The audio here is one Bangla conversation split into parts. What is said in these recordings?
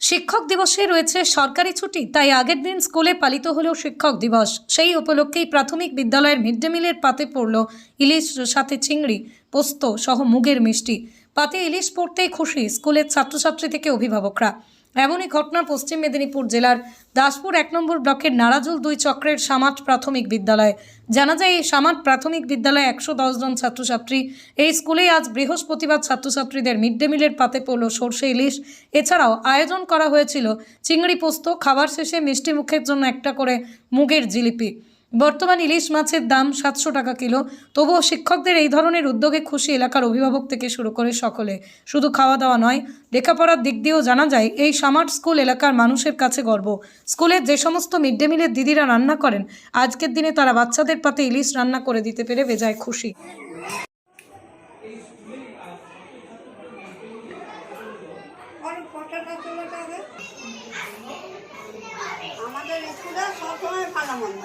শিক্ষক দিবসে রয়েছে সরকারি ছুটি, তাই আগের দিন স্কুলে পালিত হলেও শিক্ষক দিবস। সেই উপলক্ষেই প্রাথমিক বিদ্যালয়ের মিড ডে মিলের পাতে পড়ল ইলিশ সাথে চিংড়ি, পোস্ত সহ মুগের মিষ্টি। পাতে ইলিশ পড়তেই খুশি স্কুলের ছাত্রছাত্রী থেকে অভিভাবকরা। এমনই ঘটনা পশ্চিম মেদিনীপুর জেলার দাসপুর এক নম্বর ব্লকের নারাজুল দুই চক্রের সামাট প্রাথমিক বিদ্যালয়। জানা যায়, এই সামাট প্রাথমিক বিদ্যালয়ে একশো জন ছাত্রছাত্রী। এই স্কুলে আজ বৃহস্পতিবার ছাত্রছাত্রীদের মিড ডে মিলের পাতে পড়ল সর্ষে ইলিশ। এছাড়াও আয়োজন করা হয়েছিল চিংড়ি পোস্ত, খাবার শেষে মিষ্টি মুখের জন্য একটা করে মুগের জিলিপি। বর্তমান ইলিশ মাছের দাম সাতশো টাকা কিলো। তবুও শিক্ষকদের এই ধরনের উদ্যোগে খুশি এলাকার অভিভাবক থেকে শুরু করে সকলে। শুধু খাওয়া দাওয়া নয়, লেখাপড়ার দিক দিয়েও জানা যায়, এই সামার স্কুল এলাকার মানুষের কাছে গর্ব। স্কুলের যে সমস্ত মিড ডে মিলের দিদিরা রান্না করেন, আজকের দিনে তারা বাচ্চাদের পাতে ইলিশ রান্না করে দিতে পেরে বেজায় খুশি। আমাদের স্কুলে সবসময় ভালো মন্দ।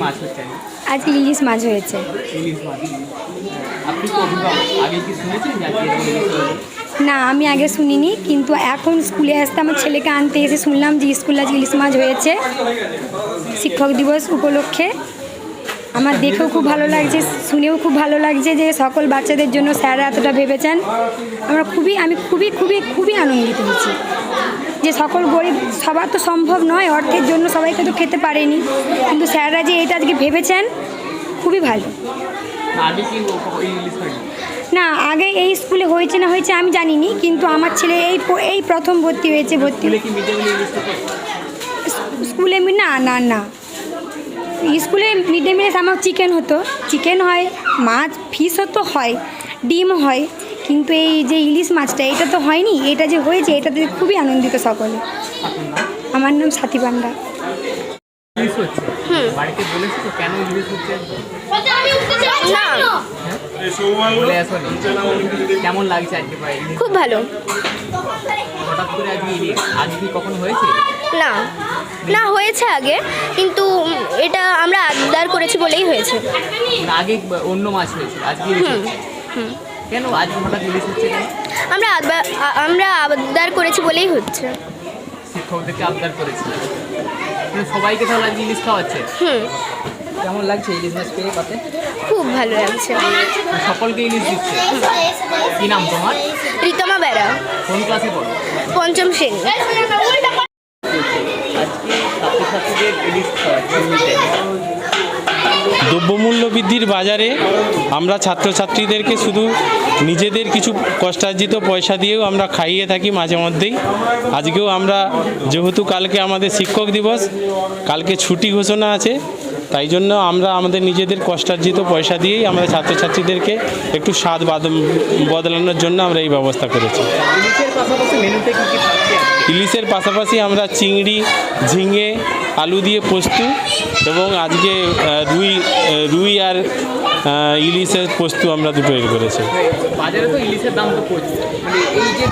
মাছ আজকে ইলিশ মাছ হয়েছে। আজকে? না আমি আগে শুনিনি কিন্তু এখন স্কুলে আসতে আমার ছেলেকে আনতে এসে শুনলাম যে স্কুলে আজ ইলিশ মাছ হয়েছে। শিক্ষক দিবস উপলক্ষে। আমার দেখেও খুব ভালো লাগছে শুনেও খুব ভালো লাগছে যে সকল বাচ্চাদের জন্য স্যাররা এতটা ভেবেছেন। আমরা খুবই আমি খুবই খুবই খুবই আনন্দিত হয়েছি যে সকল গরিব সবার তো সম্ভব নয় অর্থের জন্য সবাইকে তো খেতে পারেনি। কিন্তু স্যাররা যে এটা আজকে ভেবেছেন খুবই ভালো। না, আগে এই স্কুলে হয়েছে না হয়েছে আমি জানিনি কিন্তু আমার ছেলে এই এই প্রথম ভর্তি হয়েছে ভর্তি। স্কুলে না না না। স্কুলে মিড ডে মিলে আমার চিকেন হতো। চিকেন হয় মাছ ফিশ তো হয় ডিম হয়। কিন্তু এই যে ইলিশ মাছটা এটা তো হয়নি এটা যে হয়েছে এটাতে খুবই আনন্দিত সকলে। আমার নাম সাথী পান্ডা। ইলিশ হচ্ছে? বলে আসনি কেমন লাগছে আজকে ভাই খুব ভালো। হঠাৎ করে আজকে ইলিশ আজ কি কখনো হয়েছে? না। না হয়েছে আগে। কিন্তু এটা আমরা আবদার করেছি বলেই হয়েছে। আগে অন্য মাছ হয়েছে আজকে ইলিশ কেন? আজকে হঠাৎ ইলিশ হচ্ছে আমরা আমরা আবদার করেছি বলেই হচ্ছে। শিক্ষকদেরকে আবদার করেছে। সবাইকে তাহলে আজকে ইলিশ খাওয়াচ্ছে? হুম। কেমন লাগছে ইলিশ মাছ পেয়ে পাতে? খুব ভালো লাগছে। সকলকে ইলিশ দিচ্ছে। কি নাম তোমার? রীতমা বেড়া কোন ক্লাসে পড়ো? পঞ্চম শ্রেণি। আজকে ছাত্রছাত্রীদের ইলিশ খাওয়াচ্ছে দ্রব্যমূল্য বৃদ্ধির বাজারে আমরা ছাত্রছাত্রীদেরকে শুধু নিজেদের কিছু কষ্টার্জিত পয়সা দিয়েও আমরা খাইয়ে থাকি মাঝে মধ্যেই আজকেও আমরা যেহেতু কালকে আমাদের শিক্ষক দিবস কালকে ছুটি ঘোষণা আছে তাই জন্য আমরা আমাদের নিজেদের কষ্টার্জিত পয়সা দিয়েই আমাদের ছাত্রছাত্রীদেরকে একটু স্বাদ বাদ- বদলানোর জন্য আমরা এই ব্যবস্থা করেছি? ইলিশের পাশাপাশি আমরা চিংড়ি ঝিঙে আলু দিয়ে পোস্তু এবং আজকে রুই রুই আর ইলিশের পোস্তু আমরা দুটো এর করেছি। বাজারে তো ইলিশের দাম তো মানে এই যে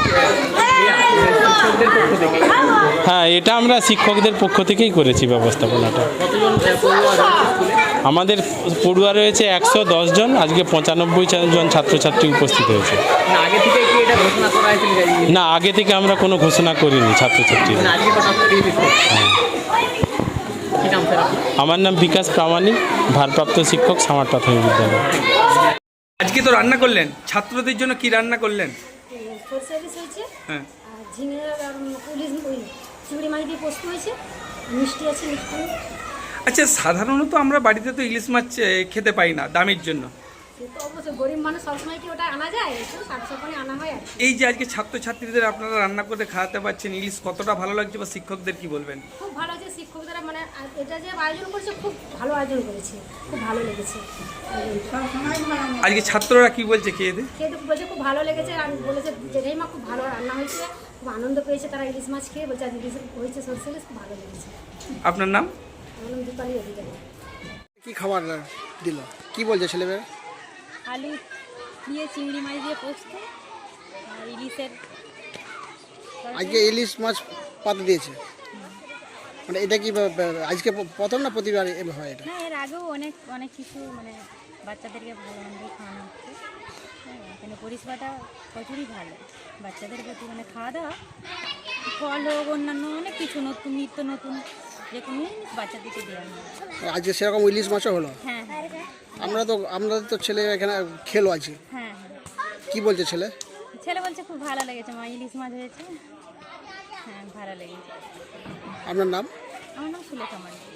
হ্যাঁ এটা আমরা শিক্ষকদের পক্ষ থেকেই করেছি ব্যবস্থাপনাটা। আমাদের পড়ুয়া রয়েছে একশো দশ জন আজকে পঁচানব্বই জন ছাত্রছাত্রী উপস্থিত হয়েছে। না আগে থেকে না আগে আমরা কোনো ঘোষণা করিনি ছাত্রছাত্রী আমার নাম বিকাশ প্রামাণিক ভারপ্রাপ্ত শিক্ষক সামার প্রাথমিক বিদ্যালয়। আজকে তো রান্না করলেন। ছাত্রদের জন্য কি রান্না করলেন? হ্যাঁ। আর ঝিঙে আর পুলিশ ওই চিংড়ি মাছ দিয়ে পোস্ত হয়েছে। মিষ্টি আছে মিষ্টি। আচ্ছা সাধারণত আমরা বাড়িতে তো ইলিশ মাছ খেতে পাই না দামের জন্য। হয়। এই যে আজকে ছাত্রছাত্রীদের আপনারা রান্না করে খাওয়াতে পারছেন ইলিশ কতটা ভালো লাগছে বা শিক্ষকদের কি বলবেন? খুব ভালো আর এটা যে আয়োজন করেছে খুব ভালো আয়োজন করেছে খুব ভালো লেগেছে। আজকে ছাত্ররা কি বলছে খেয়ে দিয়ে খেয়ে তো বলছে খুব ভালো লেগেছে আর বলেছে জেঠাইমা খুব ভালো রান্না হয়েছে খুব আনন্দ পেয়েছে তারা ইলিশ মাছ খেয়ে বলছে আজ ইলিশ হয়েছে সরষে ইলিশ খুব ভালো লেগেছে। আপনার নাম? আমার নাম দীপালি অধিকারী। কি খাবার দিল? কি বলছে ছেলেমেয়েরা? আলু দিয়ে চিংড়ি মাছ দিয়ে পোস্ত আর ইলিশের আজকে ইলিশ মাছ পাতে দিয়েছে। মানে এটা কি আজকে প্রথম না প্রতিবার হয় এটা? হ্যাঁ এর আগেও অনেক অনেক কিছু মানে বাচ্চাদেরকে ভালো মন্দ খাওয়ানো হচ্ছে। হ্যাঁ এখানে পরিষেবাটা প্রচুরই ভালো। বাচ্চাদের প্রতি মানে খাওয়া দাওয়া ফল হোক অন্যান্য অনেক কিছু নতুন নিত্য নতুন যে কোনো বাচ্চাদেরকে দেওয়া হয়। আজকে সেরকম ইলিশ মাছও হলো? হ্যাঁ হ্যাঁ। আমরা তো আমরা তো ছেলে এখানে খেলো আছে হ্যাঁ। কি বলছে ছেলে? ছেলে বলছে খুব ভালো লেগেছে মা ইলিশ মাছ হয়েছে। হ্যাঁ ভাড়া লেগেছে আপনার নাম? আমার নাম সুলেখা মান্ডি।